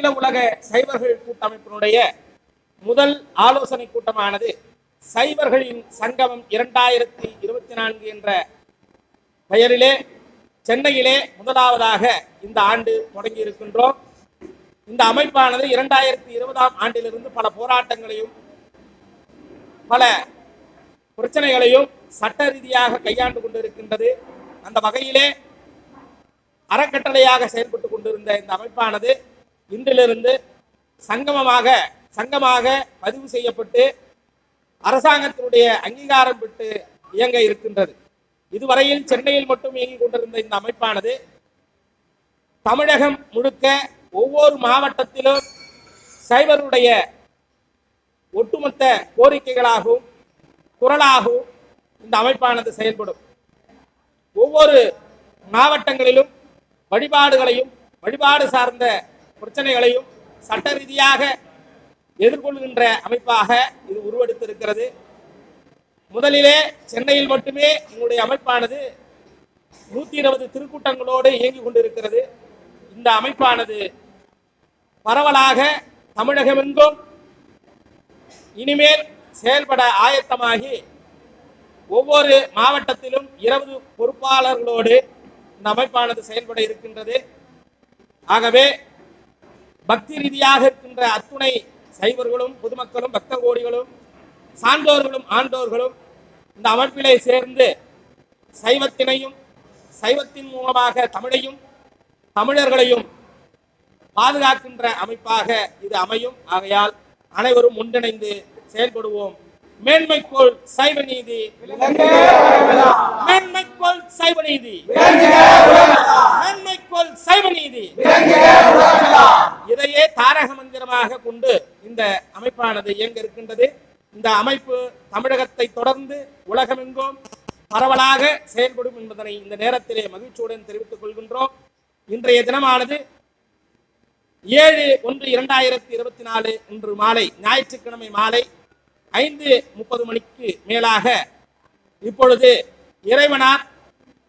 அகில உலக சைவர்கள் கூட்டமைப்பினுடைய முதல் ஆலோசனை கூட்டமானது சைவர்களின் சங்கமம் இரண்டாயிரத்தி இருபத்தி நான்கு என்ற பெயரிலே சென்னையிலே முதலாவதாக இந்த ஆண்டு தொடங்கி இருக்கின்றோம் இந்த அமைப்பானது இரண்டாயிரத்தி இருபதாம் ஆண்டிலிருந்து பல போராட்டங்களையும் பல பிரச்சனைகளையும் சட்ட ரீதியாக கையாண்டு கொண்டிருக்கின்றது. அந்த வகையிலே அறக்கட்டளையாக செயல்பட்டு கொண்டிருந்த இந்த அமைப்பானது இன்றிலிருந்து சங்கமமாக சங்கமாக பதிவு செய்யப்பட்டு அரசாங்கத்தினுடைய அங்கீகாரம் பெற்று இயங்க இருக்கின்றது. இதுவரையில் சென்னையில் மட்டும் இயங்கிக் கொண்டிருந்த இந்த அமைப்பானது தமிழகம் முழுக்க ஒவ்வொரு மாவட்டத்திலும் சைவருடைய ஒட்டுமொத்த கோரிக்கைகளாகவும் குரலாகவும் இந்த அமைப்பானது செயல்படும். ஒவ்வொரு மாவட்டங்களிலும் வழிபாடுகளையும் வழிபாடு சார்ந்த பிரச்சனைகளையும் சட்ட ரீதியாக எதிர்கொள்கின்ற அமைப்பாக இது உருவெடுத்திருக்கிறது. முதலிலே சென்னையில் மட்டுமே எங்களுடைய அமைப்பானது நூத்தி இருபது திருக்கூட்டங்களோடு இயங்கிக் கொண்டிருக்கிறது. இந்த அமைப்பானது பரவலாக தமிழகமெங்கும் இனிமேல் செயல்பட ஆயத்தமாகி ஒவ்வொரு மாவட்டத்திலும் இருபது பொறுப்பாளர்களோடு இந்த அமைப்பானது செயல்பட இருக்கின்றது. ஆகவே பக்தி ரீதியாக இருக்கின்ற அத்துணை சைவர்களும் பொதுமக்களும் பக்த கோடிகளும் சான்றோர்களும் ஆண்டோர்களும் இந்த அமைப்பிலே சேர்ந்து சைவத்தினையும் சைவத்தின் மூலமாக தமிழையும் தமிழர்களையும் பாதுகாக்கின்ற அமைப்பாக இது அமையும். ஆகையால் அனைவரும் ஒன்றிணைந்து செயல்படுவோம். மேன்மைக்கோள் சைவ நீதி. மேன்மைக்கோள் சைவ நீதி. மேன்மைக்கோள் சைவ நீதி. இதையே தாரக மந்திரமாக கொண்டு இந்த அமைப்பானது இயங்க இருக்கின்றது. இந்த அமைப்பு தமிழகத்தை தொடர்ந்து உலகமெங்கும் பரவலாக செயல்படும் என்பதனை இந்த நேரத்திலே மகிழ்ச்சியுடன் தெரிவித்துக் கொள்கின்றோம். இன்றைய தினமானது ஏழு ஒன்று இரண்டாயிரத்தி இருபத்தி நாலு இன்று மாலை ஞாயிற்றுக்கிழமை மாலை ஐந்து முப்பது மணிக்கு மேலாக இப்பொழுது இறைவனார்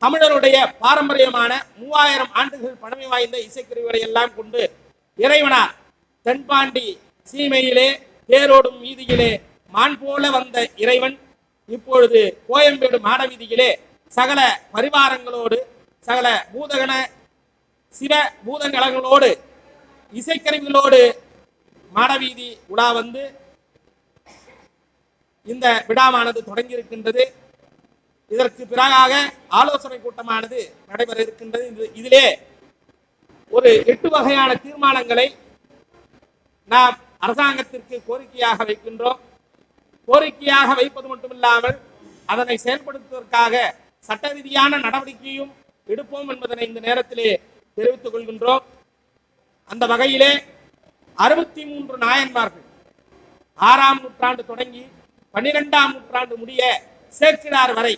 தமிழருடைய பாரம்பரியமான மூவாயிரம் ஆண்டுகள் பழமை வாய்ந்த இசைக்கருவிகளை எல்லாம் கொண்டு இறைவனார் தென்பாண்டி சீமையிலே தேரோடும் வீதியிலே மான் போல வந்த இறைவன் இப்பொழுது கோயம்பேடு மாட வீதியிலே சகல பரிவாரங்களோடு சகல பூதகண சிவ பூதங்களங்களோடு இசைக்கருவிகளோடு மாடவீதி உலா வந்து இந்த விழாவானது தொடங்கி இருக்கின்றது இதற்கு பிறகாக ஆலோசனை கூட்டமானது நடைபெற இருக்கின்றது. இது- இதிலே ஒரு எட்டு வகையான தீர்மானங்களை நாம் அரசாங்கத்திற்கு கோரிக்கையாக வைக்கின்றோம். கோரிக்கையாக வைப்பது மட்டுமில்லாமல் அதனை செயல்படுத்துவதற்காக சட்ட ரீதியான நடவடிக்கையும் எடுப்போம் என்பதனை இந்த நேரத்திலே தெரிவித்துக் கொள்கின்றோம். அந்த வகையிலே அறுபத்தி மூன்று நாயன்மார்கள் ஆறாம் நூற்றாண்டு தொடங்கி பன்னிரெண்டாம் நூற்றாண்டு முடிய சேக்கிழார் வரை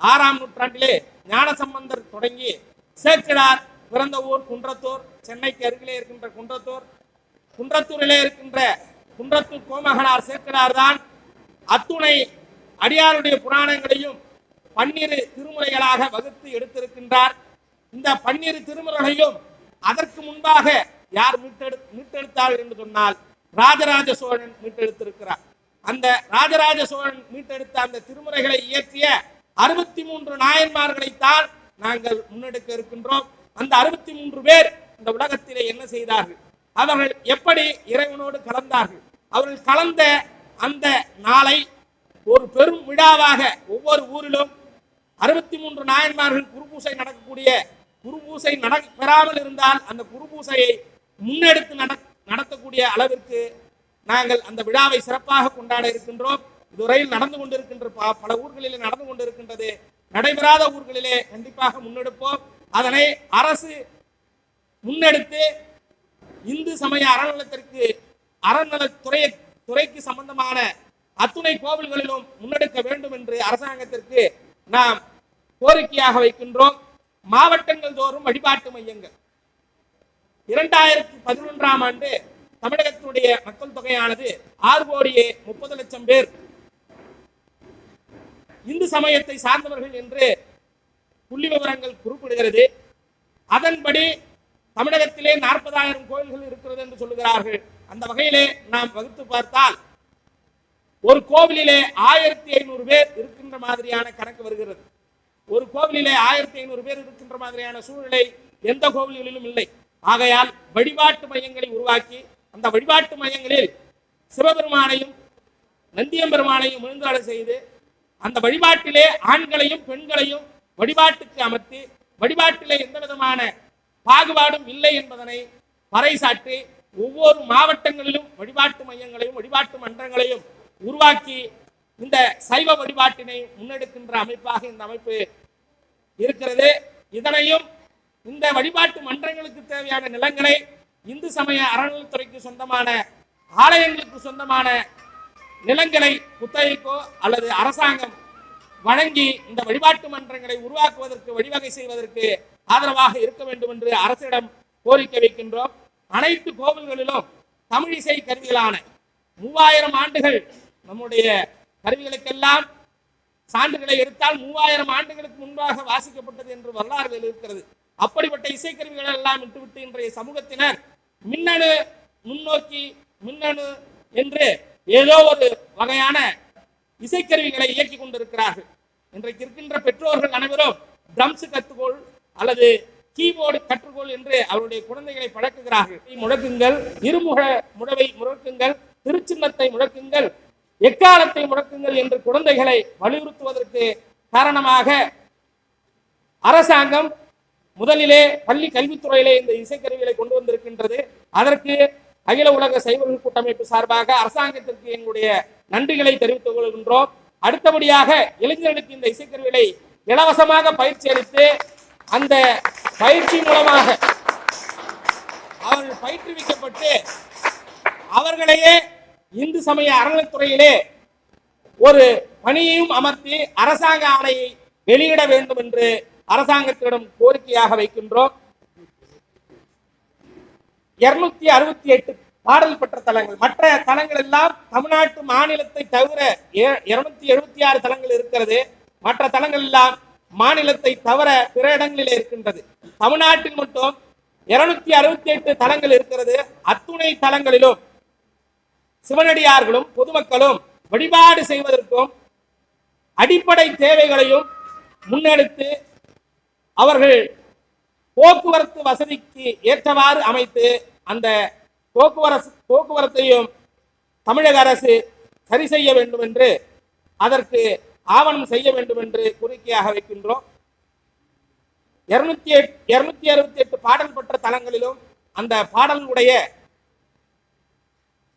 ஆறாம் நூற்றாண்டிலே ஞானசம்பந்தர் தொடங்கி சேக்கிழார் பிறந்த ஊர் குன்றத்தூர் சென்னைக்கு அருகிலே இருக்கின்ற குன்றத்தூர். குன்றத்தூரிலே இருக்கின்ற குன்றத்தூர் கோமகனார் சேக்கிழார் தான் அத்துணை அடியாருடைய புராணங்களையும் பன்னிரு திருமுறைகளாக வகுத்து எடுத்திருக்கின்றார். இந்த பன்னிரு திருமுறைகளையும் அதற்கு முன்பாக யார் மீட்டெடு மீட்டெடுத்தார் என்று சொன்னால் ராஜராஜ சோழன் மீட்டெடுத்திருக்கிறார். அந்த ராஜராஜ சோழன் மீட்டெடுத்த அந்த திருமுறைகளை இயற்றிய அறுபத்தி மூன்று நாயன்மார்களைத்தான் நாங்கள் முன்னெடுக்க இருக்கின்றோம். அந்த அறுபத்தி மூன்று பேர் இந்த உலகத்திலே என்ன செய்தார்கள்? அவர்கள் எப்படி இறைவனோடு கலந்தார்கள்? அவர்கள் கலந்த அந்த நாளை ஒரு பெரும் விழாவாக ஒவ்வொரு ஊரிலும் அறுபத்தி மூன்று நாயன்மார்கள் குருபூசை நடக்கக்கூடிய குருபூசை நட பெறாமல் இருந்தால் அந்த குருபூசையை முன்னெடுத்து நட- நடத்தக்கூடிய அளவிற்கு நாங்கள் அந்த விழாவை சிறப்பாக கொண்டாட இருக்கின்றோம். இதுவரையில் நடந்து கொண்டிருக்கின்ற ப- பல ஊர்களிலே நடந்து கொண்டிருக்கின்றது. நடைபெறாத ஊர்களிலே கண்டிப்பாக முன்னெடுப்போம். அதனை அரசு முன்னெடுத்து இந்து சமய அறநிலத்திற்கு அறநலத்துறை துறைக்கு சம்பந்தமான அத்துணை கோவில்களிலும் முன்னெடுக்க வேண்டும் என்று அரசாங்கத்திற்கு நாம் கோரிக்கையாக வைக்கின்றோம். மாவட்டங்கள் தோறும் வழிபாட்டு மையங்கள். இரண்டாயிரத்தி பதினொன்றாம் ஆண்டு தமிழகத்தினுடைய மக்கள் தொகையானது ஆறு கோடியே முப்பது லட்சம் பேர். இந்து சமயத்தை சார்ந்தவர்கள் என்று புள்ளி விவரங்கள் குறிப்பிடுகிறது. அதன்படி தமிழகத்திலே நாற்பதாயிரம் கோயில்கள் இருக்கிறது என்று சொல்லுகிறார்கள். அந்த வகையிலே நாம் வகுத்து பார்த்தால் ஒரு கோவிலிலே ஆயிரத்தி ஐநூறு பேர் இருக்கின்ற மாதிரியான கணக்கு வருகிறது. ஒரு கோவிலிலே ஆயிரத்தி ஐநூறு பேர் இருக்கின்ற மாதிரியான சூழ்நிலை எந்த கோவில்களிலும் இல்லை. ஆகையால் வழிபாட்டு மையங்களை உருவாக்கி அந்த வழிபாட்டு மையங்களில் சிவபெருமானையும் நந்தியம்பெருமானையும் விழுந்தாடு செய்து அந்த வழிபாட்டிலே ஆண்களையும் பெண்களையும் வழிபாட்டுக்கு அமர்த்தி வழிபாட்டிலே எந்த விதமான பாகுபாடும் இல்லை என்பதனை பறைசாற்றி ஒவ்வொரு மாவட்டங்களிலும் வழிபாட்டு மையங்களையும் வழிபாட்டு மன்றங்களையும் உருவாக்கி இந்த சைவ வழிபாட்டினை முன்னெடுக்கின்ற அமைப்பாக இந்த அமைப்பு இருக்கிறது. இதனையும் இந்த வழிபாட்டு மன்றங்களுக்கு தேவையான நிலங்களை இந்து சமய அறநிலைத்துறைக்கு சொந்தமான ஆலயங்களுக்கு சொந்தமான நிலங்களை குத்தகைக்கோ அல்லது அரசாங்கம் வழங்கி இந்த வழிபாட்டு மன்றங்களை உருவாக்குவதற்கு வழிவகை செய்வதற்கு ஆதரவாக இருக்க வேண்டும் என்று அரசிடம் கோரிக்கை வைக்கின்றோம். அனைத்து கோவில்களிலும் தமிழ் இசை கருவிகளான மூவாயிரம் ஆண்டுகள் நம்முடைய கருவிகளுக்கெல்லாம் சான்றுகளை எடுத்தால் மூவாயிரம் ஆண்டுகளுக்கு முன்பாக வாசிக்கப்பட்டது என்று வரலாறுகள் இருக்கிறது. அப்படிப்பட்ட இசைக்கருவிகள் எல்லாம் விட்டுவிட்டு இன்றைய சமூகத்தினர் மின்னணு முன்னோக்கி மின்னணு என்று ஏதோ ஒரு வகையான இசைக்கருவிகளை இயக்கி கொண்டிருக்கிறார்கள். இன்றைக்கு இருக்கின்ற பெற்றோர்கள் அனைவரும் ட்ரம்ஸ் கற்றுக்கொள் அல்லது கீபோர்டு கற்றுக்கொள் என்று அவருடைய குழந்தைகளை பழக்குகிறார்கள். முழக்குங்கள் இருமுக முழவை முழக்குங்கள் திருச்சின்னத்தை முழக்குங்கள் எக்காலத்தை முழக்குங்கள் என்று குழந்தைகளை வலியுறுத்துவதற்கு காரணமாக அரசாங்கம் முதலிலே பள்ளி கல்வித்துறையிலே இந்த இசைக்கருவிகளை கொண்டு வந்திருக்கின்றது. அதற்கு அகில உலக சைவர்கள் கூட்டமைப்பு சார்பாக அரசாங்கத்திற்கு எங்களுடைய நன்றிகளை தெரிவித்துக் கொள்கின்றோம். அடுத்தபடியாக இளைஞர்களுக்கு இந்த இசைக்கருவிகளை இலவசமாக பயிற்சி அளித்து அந்த பயிற்சி மூலமாக அவர்கள் பயிற்றுவிக்கப்பட்டு அவர்களையே இந்து சமய அறநிலைத்துறையிலே ஒரு பணியையும் அமர்த்தி அரசாங்க ஆணையை வெளியிட வேண்டும் என்று அரசாங்கத்திடம் கோரிக்கையாக வைக்கின்றோம். இருநூத்தி அறுபத்தி எட்டு பாடல் பெற்ற தலங்கள். மற்ற தலங்கள் எல்லாம் தமிழ்நாட்டு மாநிலத்தை தவிர இருநூத்தி எழுபத்தி ஆறு தலங்கள் இருக்கிறது. மற்ற தலங்கள் எல்லாம் மாநிலத்தை தவிர பிற இடங்களிலே இருக்கின்றது. தமிழ்நாட்டில் மட்டும் இருநூத்தி அறுபத்தி எட்டு தலங்கள் இருக்கிறது. அத்துணை தலங்களிலும் சிவனடியார்களும் பொதுமக்களும் வழிபாடு செய்வதற்கும் அடிப்படை தேவைகளையும் முன்னெடுத்து அவர்கள் போக்குவரத்து வசதிக்கு ஏற்றவாறு அமைத்து அந்த போக்குவரத்து போக்குவரத்தையும் தமிழக அரசு சரி செய்ய வேண்டும் என்று அதற்கு ஆவணம் செய்ய வேண்டும் என்று கோரிக்கையாக வைக்கின்றோம். இருநூத்தி எட் இருநூத்தி அறுபத்தி எட்டு பாடல் பெற்ற தலங்களிலும் அந்த பாடலுடைய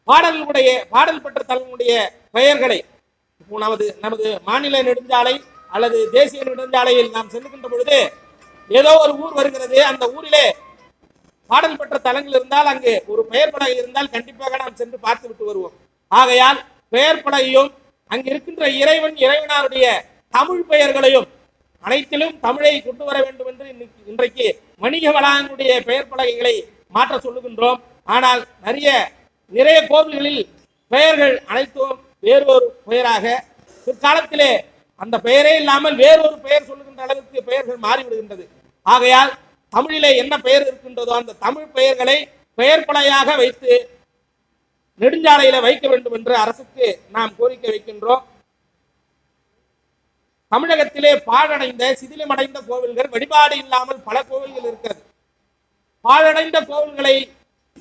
பாடலுடைய பாடல் பெற்ற தலங்களுடைய பெயர்களை நமது நமது மாநில நெடுஞ்சாலை அல்லது தேசிய நெடுஞ்சாலையில் நாம் செல்லுகின்ற பொழுது ஏதோ ஒரு ஊர் வருகிறது அந்த ஊரிலே பாடல் பெற்ற தலங்கள் இருந்தால் அங்கு ஒரு பெயர் பலகை இருந்தால் கண்டிப்பாக நாம் சென்று பார்த்து விட்டு வருவோம். ஆகையால் பெயர் பலகையும் அங்கு இருக்கின்ற இறைவன் இறைவனாருடைய தமிழ் பெயர்களையும் அனைத்திலும் தமிழை கொண்டு வர வேண்டும் என்று இன்னைக்கு- இன்றைக்கு வணிக வளாகங்களுடைய பெயர் பலகைகளை மாற்ற சொல்லுகின்றோம். ஆனால் நிறைய நிறைய கோவில்களில் பெயர்கள் அனைத்தும் வேறொரு பெயராக பிற்காலத்திலே அந்த பெயரே இல்லாமல் வேறொரு பெயர் சொல்லுகின்ற அளவுக்கு பெயர்கள் மாறிவிடுகின்றது. ஆகையால் தமிழிலே என்ன பெயர் இருக்கின்றதோ அந்த தமிழ் பெயர்களை பெயர் பலையாக வைத்து நெடுஞ்சாலையில வைக்க வேண்டும் என்று அரசுக்கு நாம் கோரிக்கை வைக்கின்றோம். தமிழகத்திலே பாழடைந்த சிதிலமடைந்த கோவில்கள் வழிபாடு இல்லாமல் பல கோவில்கள் இருக்கிறது. பாழடைந்த கோவில்களை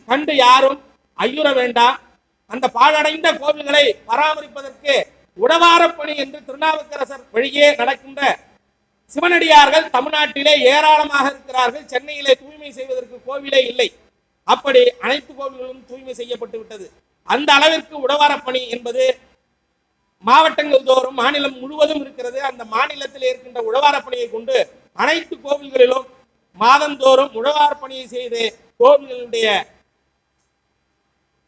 கண்டு யாரும் ஐயுற வேண்டாம். அந்த பாழடைந்த கோவில்களை பராமரிப்பதற்கு உடவாரப்பணி என்று திருநாவுக்கரசர் வழியே நடக்கின்ற சிவனடியார்கள் தமிழ்நாட்டிலே ஏராளமாக இருக்கிறார்கள். சென்னையிலே தூய்மை செய்வதற்கு கோவிலே இல்லை. அப்படி அனைத்து கோவில்களும் தூய்மை செய்யப்பட்டு விட்டது. அந்த அளவிற்கு உடவாரப் பணி என்பது மாவட்டங்கள் தோறும் மாநிலம் முழுவதும் இருக்கிறது. அந்த மாநிலத்தில் இருக்கின்ற உழவாரப் பணியை கொண்டு அனைத்து கோவில்களிலும் மாதந்தோறும் உழவார பணியை செய்து கோவில்களுடைய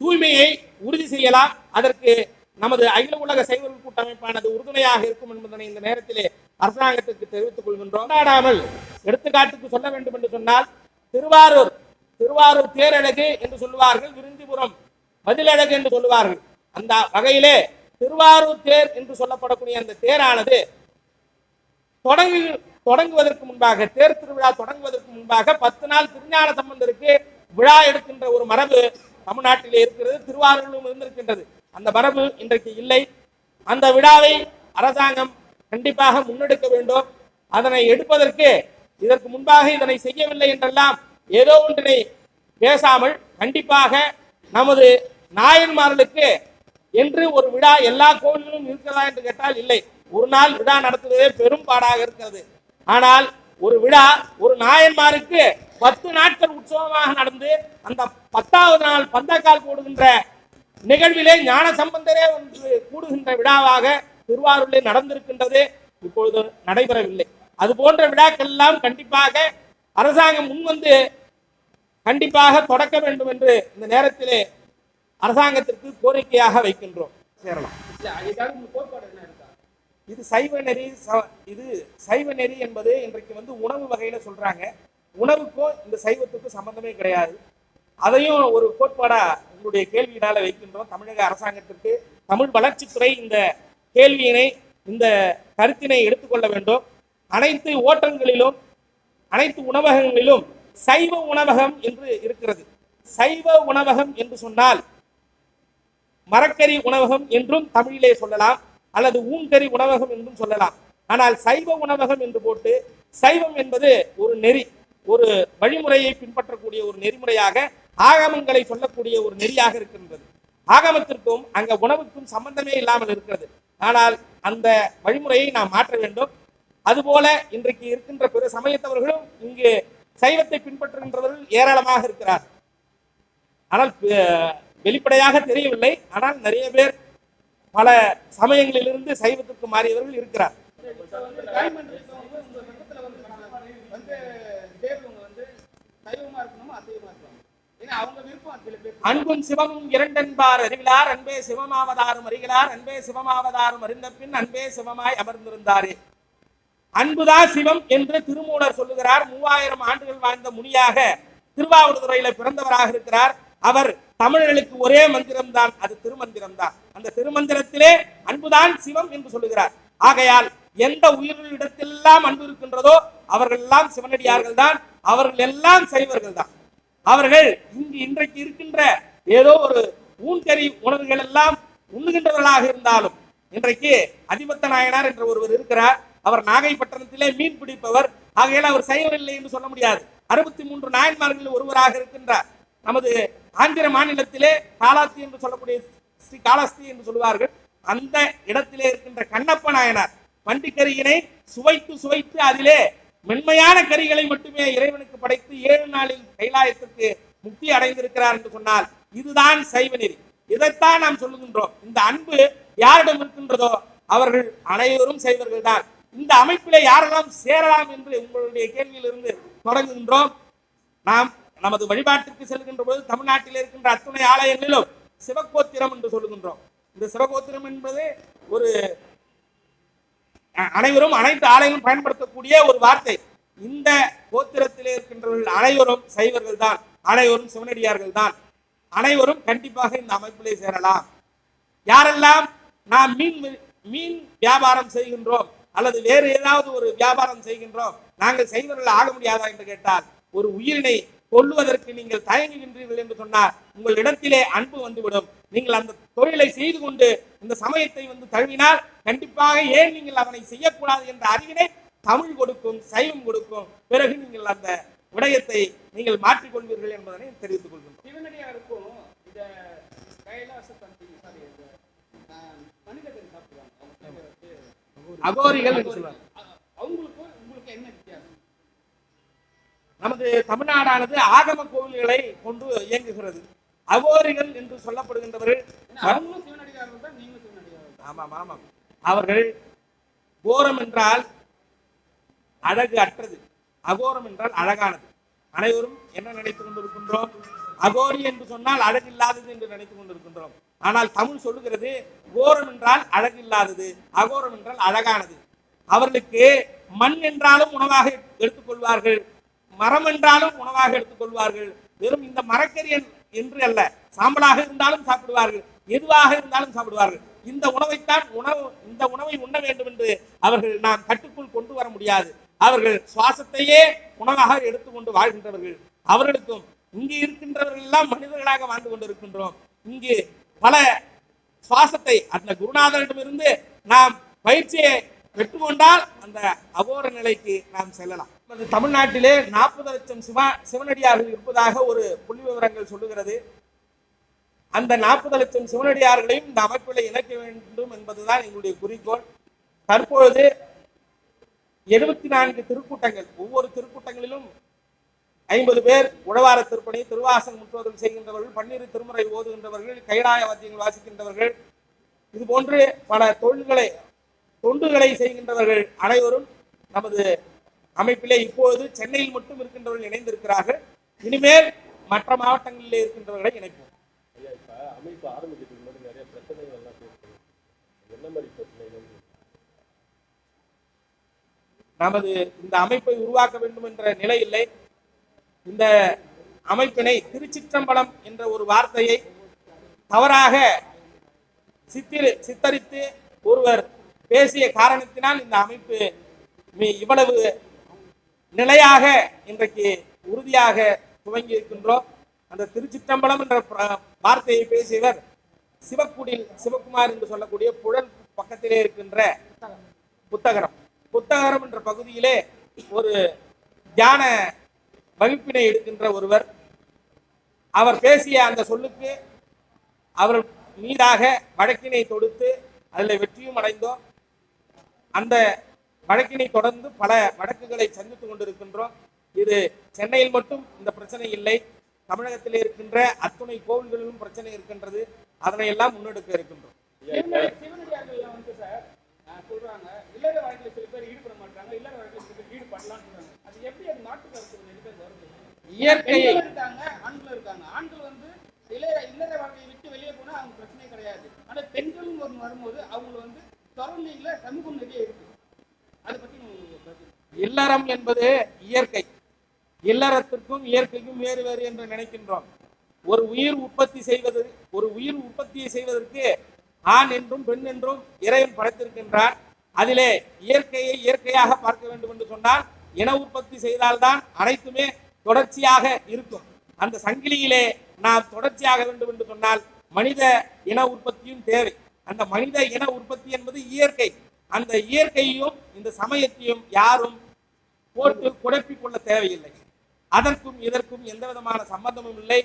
தூய்மையை உறுதி செய்யலாம். அதற்கு நமது அகில உலக சைவர்கள் கூட்டமைப்பானது உறுதுணையாக இருக்கும் என்பதனை இந்த நேரத்திலே அரசாங்கத்திற்கு தெரிவித்துக் கொள்கின்றோம். கொண்டாடாமல் எடுத்துக்காட்டுக்கு சொல்ல வேண்டும் என்று சொன்னால் திருவாரூர் திருவாரூர் தேரழகு என்று சொல்லுவார்கள் விருந்திபுரம் பதிலழகு என்று சொல்லுவார்கள். அந்த வகையிலே திருவாரூர் தேர் என்று சொல்லப்படக்கூடிய அந்த தேரானது தொடங்கு தொடங்குவதற்கு முன்பாக தேர் திருவிழா தொடங்குவதற்கு முன்பாக பத்து நாள் திருஞான சம்பந்தருக்கு விழா எடுக்கின்ற ஒரு மரபு தமிழ்நாட்டிலே இருக்கிறது திருவாரூரிலும் இருந்திருக்கின்றது. அந்த மரபு இன்றைக்கு இல்லை. அந்த விழாவை அரசாங்கம் கண்டிப்பாக முன்னெடுக்க வேண்டும். அதனை எடுப்பதற்கு இதற்கு முன்பாக இதனை செய்யவில்லை என்றெல்லாம் ஏதோ ஒன்றினை பேசாமல் கண்டிப்பாக நமது நாயன்மார்களுக்கு என்று ஒரு விழா எல்லா கோவில்களிலும் இருக்கிறதா என்று கேட்டால் இல்லை. ஒரு நாள் விழா நடத்துவதே பெரும் பாடாக இருக்கிறது. ஆனால் ஒரு விழா ஒரு நாயன்மாருக்கு பத்து நாட்கள் உற்சவமாக நடந்து அந்த பத்தாவது நாள் பந்தக்கால் கூடுகின்ற நிகழ்விலே ஞான சம்பந்தரே ஒன்று கூடுகின்ற விழாவாக திருவாரூரில் நடந்திருக்கின்றது இப்பொழுது நடைபெறவில்லை. அது போன்ற விழாக்கள் எல்லாம் கண்டிப்பாக அரசாங்கம் முன்வந்து கண்டிப்பாக தொடக்க வேண்டும் என்று இந்த நேரத்திலே அரசாங்கத்திற்கு கோரிக்கையாக வைக்கின்றோம். சேரலாம். இது சைவ நெறி ச- இது சைவ நெறி என்பது இன்றைக்கு வந்து உணவு வகையில சொல்றாங்க. உணவுக்கும் இந்த சைவத்துக்கும் சம்பந்தமே கிடையாது. அதையும் ஒரு கோட்பாடா உங்களுடைய கேள்வியினால வைக்கின்றோம். தமிழக அரசாங்கத்திற்கு தமிழ் வளர்ச்சித்துறை இந்த கேள்வியினை இந்த கருத்தினை எடுத்துக்கொள்ள வேண்டும். அனைத்து ஓட்டங்களிலும் அனைத்து உணவகங்களிலும் சைவ உணவகம் என்று இருக்கிறது. சைவ உணவகம் என்று சொன்னால் மரக்கறி உணவகம் என்றும் தமிழிலே சொல்லலாம் அல்லது ஊன்கறி உணவகம் என்றும் சொல்லலாம். ஆனால் சைவ உணவகம் என்று போட்டு சைவம் என்பது ஒரு நெறி ஒரு வழிமுறையை பின்பற்றக்கூடிய ஒரு நெறிமுறையாக ஆகமங்களை சொல்லக்கூடிய ஒரு நெறியாக இருக்கின்றது. ஆகமத்திற்கும் அங்க உணவுக்கும் சம்பந்தமே இல்லாமல் இருக்கிறது. ஆனால் அந்த வழிமுறையை நாம் மாற்ற வேண்டும் அதுபோல இன்றைக்கு இருக்கின்ற பிற சமயத்தவர்களும் இங்கு சைவத்தை பின்பற்றுகின்றவர்கள் ஏராளமாக இருக்கிறார் ஆனால் வெளிப்படையாக தெரியவில்லை ஆனால் நிறைய பேர் பல சமயங்களிலிருந்து சைவத்திற்கு மாறியவர்கள் இருக்கிறார் வந்து சைவமா இருக்கணுமா அசைவமா இருக்கணும் அன்பும் சிவமும் இரண்டென்பார் அறிவிலார் அன்பே சிவமாவதாரும் அறிகிறார் அன்பே சிவமாவதாரும் அறிந்த பின் அன்பே சிவமாய் அமர்ந்திருந்தாரே. அன்புதான் சிவம் என்று திருமூலர் சொல்லுகிறார். மூவாயிரம் ஆண்டுகள் வாழ்ந்த முனியாக திருவாவூர்துறையில பிறந்தவராக இருக்கிறார். அவர் தமிழர்களுக்கு ஒரே மந்திரம் தான் அது திருமந்திரம் தான் அந்த திருமந்திரத்திலே அன்புதான் சிவம் என்று சொல்லுகிறார். ஆகையால் எந்த உயிர்களிடத்தெல்லாம் அன்பு இருக்கின்றதோ அவர்கள் எல்லாம் சிவனடியார்கள் தான் அவர்கள் எல்லாம் சைவர்கள் தான் அவர்கள் இங்கு இன்றைக்கு இருக்கின்ற ஏதோ ஒரு ஊன்கறி உணவுகள் எல்லாம் உண்ணுகின்றவர்களாக இருந்தாலும் இன்றைக்கு அதிபத்த நாயனார் என்ற ஒருவர் இருக்கிறார். அவர் நாகைப்பட்டினத்திலே மீன் பிடிப்பவர். ஆகையால் அவர் சைவர் இல்லை என்று சொல்ல முடியாது. அறுபத்தி மூன்று நாயன்மார்களில் ஒருவராக இருக்கின்றார். நமது ஆந்திர மாநிலத்திலே காலாஸ்தி என்று சொல்லக்கூடிய ஸ்ரீ காலாஸ்தி என்று சொல்லுவார்கள். அந்த இடத்திலே இருக்கின்ற கண்ணப்ப நாயனார் வண்டிக்கரியினை சுவைத்து சுவைத்து அதிலே மென்மையான கரிகளை மட்டுமே இறைவனுக்கு படைத்து ஏழு நாளில் கைலாயத்திற்கு முக்தி அடைந்திருக்கிறார் என்று சொன்னால் இதுதான் சைவ நெறி. இதைத்தான் நாம் சொல்லுகின்றோம். இந்த அன்பு யாரிடம் இருக்கின்றதோ அவர்கள் அனைவரும் செய்வர்கள் தான் இந்த அமைப்பிலே யாரெல்லாம் சேரலாம் என்று உங்களுடைய கேள்வியிலிருந்து தொடங்குகின்றோம். நாம் நமது வழிபாட்டிற்கு செல்கின்ற போது தமிழ்நாட்டில் இருக்கின்ற அத்துணை ஆலயங்களிலும் சிவகோத்திரம் என்று சொல்லுகின்றோம். இந்த சிவகோத்திரம் என்பது ஒரு அனைவரும் அனைத்து ஆலயங்களும் பயன்படுத்தக்கூடிய ஒரு வார்த்தை. இந்த கோத்திரத்திலே இருக்கின்றவர்கள் அனைவரும் சைவர்கள் தான். அனைவரும் சிவனடியார்கள் தான். அனைவரும் கண்டிப்பாக இந்த அமைப்பிலே சேரலாம். யாரெல்லாம் நாம் மீன் மீன் வியாபாரம் செய்கின்றோம் அல்லது வேறு ஏதாவது ஒரு வியாபாரம் செய்கின்றோம் நாங்கள் செய்வர்கள் ஆக முடியாதா என்று கேட்டால் ஒரு உயிரினை கொல்லுவதற்கு நீங்கள் தயங்குகின்றீர்கள் என்று சொன்னார் உங்கள் இடத்திலே அன்பு வந்துவிடும். நீங்கள் அந்த தொழிலை செய்து கொண்டு இந்த சமயத்தை வந்து தழுவினால் கண்டிப்பாக ஏன் நீங்கள் அதனை செய்யக்கூடாது என்ற அறிவினை தமிழ் கொடுக்கும் சைவம் கொடுக்கும். பிறகு நீங்கள் அந்த விடயத்தை நீங்கள் மாற்றிக்கொள்வீர்கள் என்பதனை தெரிவித்துக் கொள்கின்றோம். சிவனடியாருக்கும் இந்த கைலாச தந்தி சாரி இந்த ஆஹ், மனிதர்கள் சாப்பிடுவாங்க. அவங்க பேர் வந்து அகோரிகள் என்று நமது தமிழ்நாடானது ஆகம கோவில்களை கொண்டு இயங்குகிறது. அகோரிகள் என்று சொல்லப்படுகின்றவர்கள். ஆமாம் ஆமாம். அவர்கள் கோரம் என்றால் அழகு அற்றது. அகோரம் என்றால் அழகானது. அனைவரும் என்ன நினைத்துக் கொண்டிருக்கின்றோம்? அகோரி என்று சொன்னால் அழகு இல்லாதது என்று நினைத்துக் கொண்டிருக்கின்றோம். ஆனால் தமிழ் சொல்லுகிறது கோரம் என்றால் அழகு இல்லாதது அகோரம் என்றால் அழகானது. அவர்களுக்கு மண் என்றாலும் உணவாக எடுத்துக்கொள்வார்கள் மரம் என்றாலும் உணவாக எடுத்துக்கொள்வார்கள் வெறும் இந்த மரக்கறி என்று அல்ல. சாம்பலாக இருந்தாலும் சாப்பிடுவார்கள். எதுவாக இருந்தாலும் சாப்பிடுவார்கள். இந்த உணவைத்தான் உணவு இந்த உணவை உண்ண வேண்டும் என்று அவர்கள் நாம் கட்டுக்குள் கொண்டு வர முடியாது. அவர்கள் சுவாசத்தையே உணவாக எடுத்துக்கொண்டு வாழ்கின்றவர்கள். அவர்களுக்கும் இங்கு இருக்கின்றவர்கள் எல்லாம் மனிதர்களாக வாழ்ந்து கொண்டிருக்கின்றோம். இங்கு பல சுவாசத்தை அந்த குருநாதரிடமிருந்து நாம் பயிற்சியை பெற்றுக்கொண்டால் அந்த அகோர நிலைக்கு நாம் செல்லலாம். தமிழ்நாட்டிலே நாற்பது லட்சம் சிவா சிவனடியார்கள் இருப்பதாக ஒரு புள்ளி விவரங்கள் சொல்லுகிறது. அந்த நாற்பது லட்சம் சிவனடியார்களையும் இந்த அமைப்பில் இணைக்க வேண்டும் என்பதுதான் எங்களுடைய குறிக்கோள். தற்பொழுது எழுபத்தி நான்கு திருக்கூட்டங்கள் ஒவ்வொரு திருக்கூட்டங்களிலும் ஐம்பது பேர் உழவார திருப்பணி திருவாசன் முற்றுவதல் செய்கின்றவர்கள் பன்னிரு திருமுறை ஓதுகின்றவர்கள் கைடாய வாத்தியங்கள் வாசிக்கின்றவர்கள் இது போன்று பல தொழில்களை தொண்டுகளை செய்கின்றவர்கள் அனைவரும் நமது அமைப்பிலே இப்போது சென்னையில் மட்டும் இருக்கின்றவர்கள் இணைந்திருக்கிறார்கள். இனிமேல் மற்ற மாவட்டங்களிலே இருக்கின்றவர்களை இணைப்போம். ஐயா இப்ப அமைப்பு ஆரம்பிக்கிறதுக்கு முன்னாடி நிறைய பிரச்சனைகள் எல்லாம் பேசுறோம் என்ன மாதிரி பிரச்சனைகள் நமது இந்த அமைப்பை உருவாக்க வேண்டும் என்ற நிலை இல்லை. இந்த அமைப்பினை திருச்சிற்றம்பலம் என்ற ஒரு வார்த்தையை தவறாக சித்திர சித்தரித்து ஒருவர் பேசிய காரணத்தினால் இந்த அமைப்பு இவ்வளவு நிலையாக இன்றைக்கு உறுதியாக துவங்கி இருக்கின்றோம் அந்த திருச்சிற்றம்பலம் என்ற வார்த்தையை பேசியவர் சிவக்குடில் சிவகுமார் என்று சொல்லக்கூடிய புழல் பக்கத்திலே இருக்கின்ற புத்தகரம். புத்தகரம் என்ற பகுதியிலே ஒரு தியான வகுப்பினை எடுக்கின்ற ஒருவர். அவர் பேசிய அந்த சொல்லுக்கு அவர் மீதாக வழக்கினை தொடுத்து அதில் வெற்றியும் அடைந்தோம். அந்த வழக்கினை தொடர்ந்து பல வழக்குகளை சந்தித்துக் கொண்டிருக்கின்றோம். இது சென்னையில் மட்டும் இந்த பிரச்சனை இல்லை. தமிழகத்திலே இருக்கின்ற அத்துணை கோவில்களிலும் பிரச்சனை இருக்கின்றது. அதனை எல்லாம் முன்னெடுக்க இருக்கின்றோம். இயற்கையை பெண்களும் இருக்காங்க ஆண்கள் வந்து இல்லற இல்லற வாழ்க்கையை விட்டு வெளியே போனா அவங்க பிரச்சனை கிடையாது. ஆனா பெண்களும் வரும்போது அவங்க வந்து சரௌண்டிங்ல சமூகம் நிறைய இருக்கு அதை பத்தி உங்களுக்கு கருத்து இல்லறம் என்பது இயற்கை. இல்லறத்திற்கும் இயற்கைக்கும் வேறு வேறு என்று நினைக்கின்றோம். ஒரு உயிர் உற்பத்தி செய்வது ஒரு உயிர் உற்பத்தியை செய்வதற்கு ஆண் என்றும் பெண் என்றும் இறைவன் படைத்திருக்கின்றார். அதிலே இயற்கையை இயற்கையாக பார்க்க வேண்டும் என்று சொன்னால் இன உற்பத்தி செய்தால்தான் அனைத்துமே தொடர்ச்சியாக இருக்கும். அந்த சங்கிலியிலே நாம் தொடர்ச்சியாக வேண்டும் என்று சொன்னால் மனித இன உற்பத்தியும் தேவை. அந்த மனித இன உற்பத்தி என்பது இயற்கை. அந்த இயற்கையையும் இந்த சமயத்தையும் யாரும் போட்டு குழப்பிக் கொள்ள தேவையில்லை. அதற்கும் இதற்கும் எந்த விதமான சம்பந்தமும் இல்லை.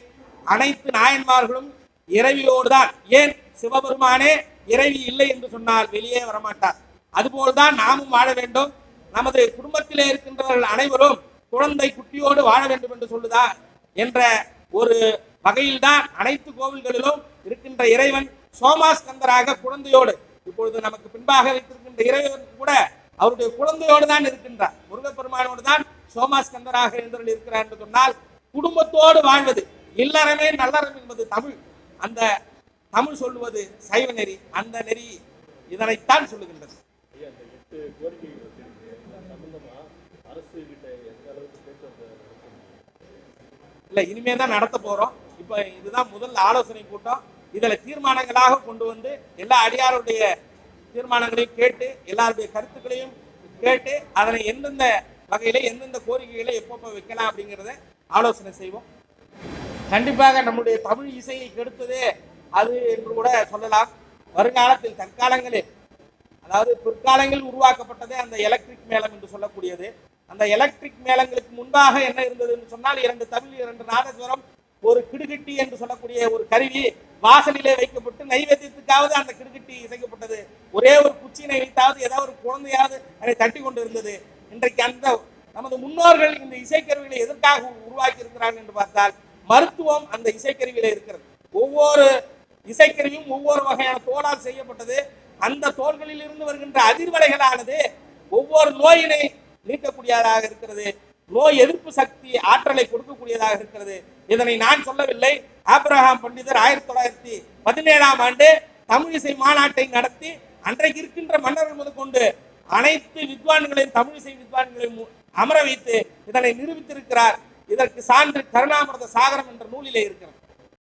அனைத்து நாயன்மார்களும் இறைவியோடு தான். ஏன்? சிவபெருமானே இறைவி இல்லை என்று சொன்னால் வெளியே வரமாட்டார். அதுபோல்தான் நாமும் வாழ வேண்டும். நமது குடும்பத்திலே இருக்கின்றவர்கள் அனைவரும் குழந்தை குட்டியோடு வாழ வேண்டும் என்று சொல்லுதா என்ற ஒரு வகையில்தான் அனைத்து கோவில்களிலும் இருக்கின்ற இறைவன் சோமாஸ்கந்தராக குழந்தையோடு இப்பொழுது நமக்கு பின்பாக வைத்திருக்கின்ற இறைவன் கூட அவருடைய குழந்தையோடு தான் இருக்கின்றார். முருகப்பெருமானோடு தான் சோமாஸ்கந்தராக எழுந்தருள் இருக்கிறார் என்று சொன்னால் குடும்பத்தோடு வாழ்வது இல்லறமே நல்லறம் என்பது தமிழ். அந்த தமிழ் சொல்லுவது சைவ நெறி அந்த நெறி இதனைத்தான் சொல்லுகின்றது. இந்த? இல்ல இனிமே தான் நடத்த போறோம். இப்ப இதுதான் முதல் ஆலோசனை கூட்டம். இதுல தீர்மானங்களாக கொண்டு வந்து எல்லா அடியாருடைய தீர்மானங்களையும் கேட்டு எல்லாருடைய கருத்துக்களையும் கேட்டு அதனை எந்தெந்த வகையில எந்தெந்த கோரிக்கைகளை எப்பப்போ வைக்கலாம் அப்படிங்கிறத ஆலோசனை செய்வோம். கண்டிப்பாக நம்முடைய தமிழ் இசையை கெடுத்ததே அது என்று கூட சொல்லலாம். வருங்காலத்தில் தற்காலங்களில் அதாவது பிற்காலங்களில் உருவாக்கப்பட்டதே அந்த எலக்ட்ரிக் மேளம் என்று சொல்லக்கூடியது. அந்த எலக்ட்ரிக் மேளங்களுக்கு முன்பாக என்ன இருந்தது என்று சொன்னால் இரண்டு தமிழ் இரண்டு நாதஸ்வரம் ஒரு கிடுகிட்டி என்று சொல்லக்கூடிய ஒரு கருவி வாசலிலே வைக்கப்பட்டு நைவேத்தியத்துக்காவது அந்த கிடுகிட்டி இசைக்கப்பட்டது. ஒரே ஒரு குச்சியினை வைத்தாவது ஏதாவது ஒரு குழந்தையாவது அதை தட்டி கொண்டு இருந்தது இன்றைக்கு அந்த நமது முன்னோர்கள் இந்த இசைக்கருவிகளை எதற்காக உருவாக்கி இருக்கிறார்கள் என்று பார்த்தால் மருத்துவம் அந்த இசைக்கருவியில இருக்கிறது. ஒவ்வொரு இசைக்கருவியும் ஒவ்வொரு வகையான தோலால் செய்யப்பட்டது. அந்த தோள்களில் இருந்து வருகின்ற அதிர்வலைகளானது ஒவ்வொரு நோயினை நீக்கக்கூடியதாக இருக்கிறது. நோய் எதிர்ப்பு சக்தி ஆற்றலை கொடுக்கக்கூடியதாக இருக்கிறது. இதனை நான் சொல்லவில்லை. ஆப்ரஹாம் பண்டிதர் ஆயிரத்தி தொள்ளாயிரத்தி பதினேழாம் ஆண்டு தமிழ் இசை மாநாட்டை நடத்தி அன்றைக்கு இருக்கின்ற மன்னர்கள் முதற்கொண்டு அனைத்து வித்வான்களையும் தமிழ் இசை வித்வான்களையும் அமர வைத்து இதனை நிரூபித்திருக்கிறார். இதற்கு சான்று கருணாமிரத சாகரம் என்ற நூலிலே இருக்கிறது.